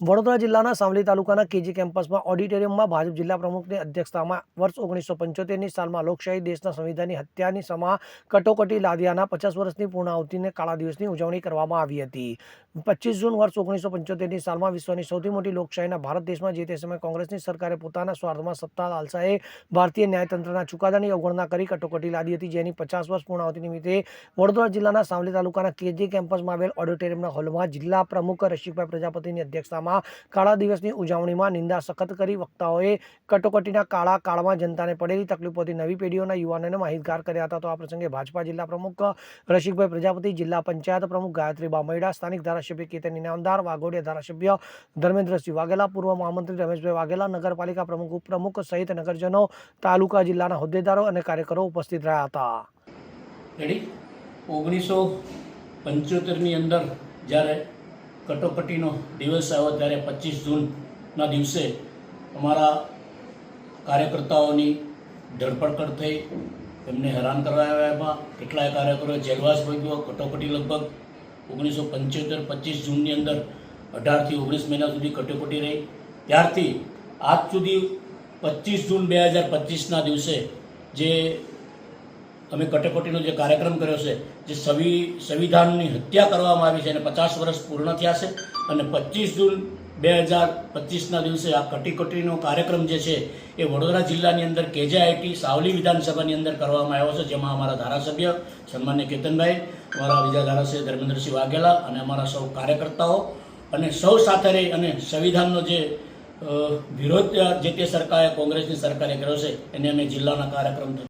વડોદરા જિલ્લાના સાવલી તાલુકાના કેજી કેમ્પસમાં ઓડિટોરિયમમાં ભાજપ જિલ્લા પ્રમુખની અધ્યક્ષતામાં વર્ષ ઓગણીસો પંચોતેરની સાલમાં લોકશાહી દેશના સંવિધાનની હત્યાની સમા કટોકટી લાદ્યાના પચાસ વર્ષની પૂર્ણાહુતિને કાળા દિવસની ઉજવણી કરવામાં આવી હતી. પચીસ જૂન વર્ષ ઓગણીસો પંચોતેરની સાલમાં વિશ્વની સૌથી મોટી લોકશાહીના ભારત દેશમાં જે તે સમયે કોંગ્રેસની સરકારે પોતાના સ્વાર્થમાં સત્તા લાલસાએ ભારતીય ન્યાયતંત્રના ચુકાદાની અવગણના કરી કટોકટી લાદી હતી, જેની પચાસ વર્ષ પૂર્ણાહુતિ નિમિત્તે વડોદરા જિલ્લાના સાવલી તાલુકાના કેજી કેમ્પસમાં આવેલ ઓડિટોરિયમના હોલમાં જિલ્લા પ્રમુખ રસિકભાઈ પ્રજાપતિની અધ્યક્ષતામાં કાળા દિવસની ઉજવણીમાં નિંદા સખત કરી વક્તાઓએ કટોકટીના કાળા કાળમાં જનતાને પડેલી તકલીફોથી નવી પેઢીઓના યુવાનોને માહિતગાર કર્યા હતા. તો આ પ્રસંગે ભાજપા જિલ્લા પ્રમુખ રસિકભાઈ પ્રજાપતિ, જિલ્લા પંચાયત પ્રમુખ ગાયત્રી બામૈડા, સ્થાનિક ધારાસભ્ય કેતન ઇનામદાર, વાઘોડિયા ધારાસભ્ય ધર્મેન્દ્રસિંહ વાઘેલા, પૂર્વ મહામંત્રી રમેશભાઈ વાઘેલા, નગરપાલિકા પ્રમુખ, ઉપપ્રમુખ સહિત નગરજનો, તાલુકા જિલ્લાના હોદ્દેદારો અને કાર્યકરો ઉપસ્થિત રહ્યા હતા. ઓગણીસો પંચોતેરની અંદર જ્યારે કટોકટીનો દિવસ આવ્યો ત્યારે પચીસ જૂનના દિવસે અમારા કાર્યકર્તાઓની ધરપકડ થઈ. એમને હેરાન કરાવ્યા એમાં કેટલાય કાર્યકરો જેલવાસ ભોગ્યો. કટોકટી લગભગ ઓગણીસો પંચોતેર પચીસ જૂનની અંદર અઢારથી ઓગણીસ મહિના સુધી કટોકટી રહી. ત્યારથી આજ સુધી પચીસ જૂન બે હજાર પચીસના દિવસે જે અમે કટોકટીનો જે કાર્યક્રમ કર્યો છે, જે સવિ, સંવિધાનની હત્યા કરવામાં આવી છે અને પચાસ વર્ષ પૂર્ણ થયા છે અને પચીસ જૂન બે હજાર પચીસના દિવસે આ કટીકટીનો કાર્યક્રમ જે છે, એ વડોદરા જિલ્લાની અંદર કેજેઆઈટી સાવલી વિધાનસભાની અંદર કરવામાં આવ્યો છે, જેમાં અમારા ધારાસભ્ય સન્માન્ય કેતનભાઈ, અમારા બીજા ધારાસભ્ય ધર્મેન્દ્રસિંહ વાઘેલા અને અમારા સૌ કાર્યકર્તાઓ અને સૌ સાથે રહી અને સંવિધાનનો જે વિરોધ જે તે સરકારે, કોંગ્રેસની સરકારે કર્યો છે, એને અમે જિલ્લાના કાર્યક્રમ